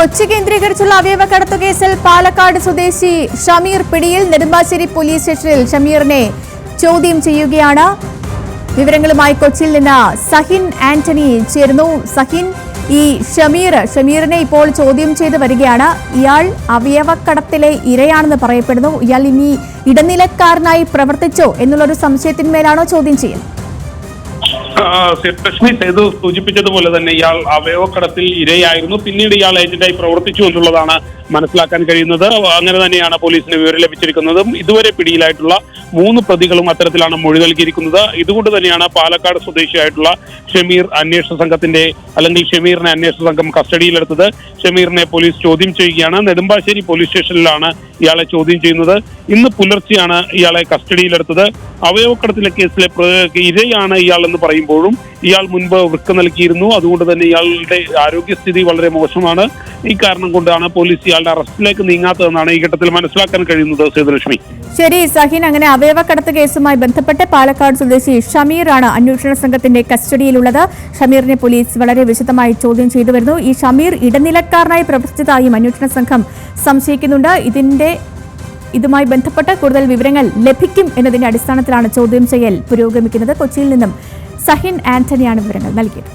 കൊച്ചി കേന്ദ്രീകരിച്ചുള്ള അവയവ കടത്തു കേസിൽ പാലക്കാട് സ്വദേശി ഷമീർ പിടിയിൽ നെടുമ്പാശ്ശേരി പോലീസ് സ്റ്റേഷനിൽ ഷമീറിനെ ചോദ്യം ചെയ്യുകയാണ്. വിവരങ്ങളുമായി കൊച്ചിയിൽ നിന്ന് സഹിൻ ആന്റണി ചേരുന്നു. സഹിൻ ഈ ഷമീർ ഷമീറിനെ ഇപ്പോൾ ചോദ്യം ചെയ്ത് വരികയാണ്. ഇയാൾ അവയവക്കടത്തിലെ ഇരയാണെന്ന് പറയപ്പെടുന്നു. ഇയാൾ ഇനി ഇടനിലക്കാരനായി പ്രവർത്തിച്ചോ എന്നുള്ളൊരു സംശയത്തിന്മേലാണോ ചോദ്യം ചെയ്യൽ ലക്ഷ്മി സേതു സൂചിപ്പിച്ചതുപോലെ തന്നെ ഇയാൾ അവയവക്കടത്തിൽ ഇരയായിരുന്നു. പിന്നീട് ഇയാൾ ഏജന്റായി പ്രവർത്തിച്ചു എന്നുള്ളതാണ് മനസ്സിലാക്കാൻ കഴിയുന്നത്. അങ്ങനെ തന്നെയാണ് പോലീസിന് വിവരം ലഭിച്ചിരിക്കുന്നതും. ഇതുവരെ പിടിയിലായിട്ടുള്ള മൂന്ന് പ്രതികളും അത്തരത്തിലാണ് മൊഴി നൽകിയിരിക്കുന്നത്. ഇതുകൊണ്ട് തന്നെയാണ് പാലക്കാട് സ്വദേശിയായിട്ടുള്ള ഷമീർ അന്വേഷണ സംഘത്തിന്റെ അല്ലെങ്കിൽ ഷമീറിനെ അന്വേഷണ സംഘം കസ്റ്റഡിയിലെടുത്തത്. ഷമീറിനെ പോലീസ് ചോദ്യം ചെയ്യുകയാണ്. നെടുമ്പാശ്ശേരി പോലീസ് സ്റ്റേഷനിലാണ് ഇയാളെ ചോദ്യം ചെയ്യുന്നത്. ഇന്ന് പുലർച്ചെയാണ് ഇയാളെ കസ്റ്റഡിയിലെടുത്തത്. അവയവക്കടത്തിലെ കേസിലെ ഇരയാണ് ഇയാളെന്ന് പറയുമ്പോഴും ഇയാൾ മുൻപ് വൃക്ക നൽകിയിരുന്നു. അതുകൊണ്ട് തന്നെ ഇയാളുടെ ആരോഗ്യസ്ഥിതി വളരെ മോശമാണ്. ഈ കാരണം കൊണ്ടാണ് പോലീസ് ഇയാളുടെ അറസ്റ്റിലേക്ക് നീങ്ങാത്തതെന്നാണ് ഈ ഘട്ടത്തിൽ മനസ്സിലാക്കാൻ കഴിയുന്നത് സേതുലക്ഷ്മി. ശരി സഹിൻ അങ്ങനെ അവയവക്കടത്ത് കേസുമായി ബന്ധപ്പെട്ട് പാലക്കാട് സ്വദേശി ഷമീറാണ് അന്വേഷണ സംഘത്തിന്റെ കസ്റ്റഡിയിലുള്ളത്. ഷമീറിനെ പോലീസ് വളരെ വിശദമായി ചോദ്യം ചെയ്തു വരുന്നു. ഈ ഷമീർ ഇടനിലക്കാരനായി പ്രവർത്തിച്ചതായും അന്വേഷണ സംഘം സംശയിക്കുന്നുണ്ട്. ഇതിന്റെ ഇതുമായി ബന്ധപ്പെട്ട് കൂടുതൽ വിവരങ്ങൾ ലഭിക്കും എന്നതിന്റെ അടിസ്ഥാനത്തിലാണ് ചോദ്യം ചെയ്യൽ പുരോഗമിക്കുന്നത്. കൊച്ചിയിൽ നിന്നും സഹിൻ ആന്റണിയാണ് വിവരങ്ങൾ നൽകിയത്